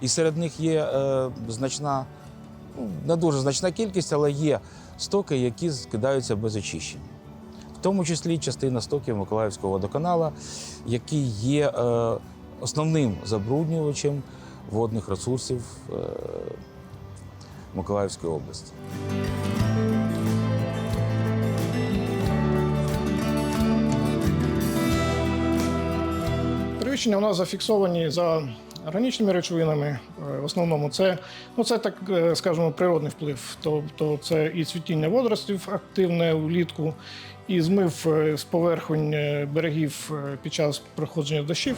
І серед них є е, значна, ну, не дуже значна кількість, але є стоки, які скидаються без очищення. В тому числі частина стоків Миколаївського водоканала, який є е, основним забруднювачем водних ресурсів е, Миколаївської області. Перевищення у нас зафіксовані за органічними речовинами. Е, В основному це, ну, це так скажемо, скажімо, природний вплив. Тобто це і цвітіння водоростів активне влітку, і змив е, з поверхонь е, берегів е, під час проходження дощів.